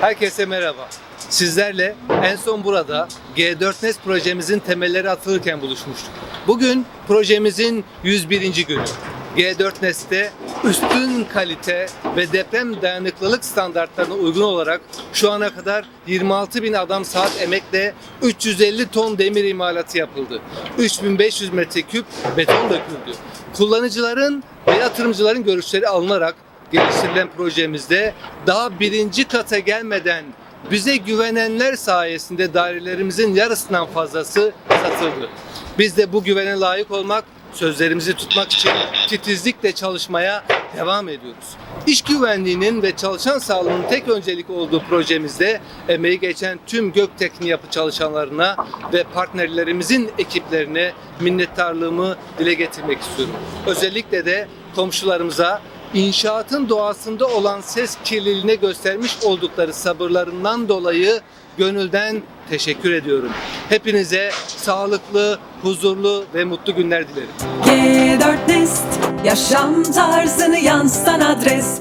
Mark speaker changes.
Speaker 1: Herkese merhaba. Sizlerle en son burada G4 Nest projemizin temelleri atılırken buluşmuştuk. Bugün projemizin 101. günü. G4 Nest'te üstün kalite ve deprem dayanıklılık standartlarına uygun olarak şu ana kadar 26 bin adam saat emekle 350 ton demir imalatı yapıldı. 3500 metreküp beton döküldü. Kullanıcıların ve yatırımcıların görüşleri alınarak geliştirilen projemizde daha birinci kata gelmeden bize güvenenler sayesinde dairelerimizin yarısından fazlası satıldı. Biz de bu güvene layık olmak, sözlerimizi tutmak için titizlikle çalışmaya devam ediyoruz. İş güvenliğinin ve çalışan sağlığının tek öncelik olduğu projemizde emeği geçen tüm Göktekni yapı çalışanlarına ve partnerlerimizin ekiplerine minnettarlığımı dile getirmek istiyorum. Özellikle de komşularımıza inşaatın doğasında olan ses kirliliğine göstermiş oldukları sabırlarından dolayı gönülden teşekkür ediyorum. Hepinize sağlıklı, huzurlu ve mutlu günler dilerim.
Speaker 2: G4 Nest Yaşam tarzını yansıtan adres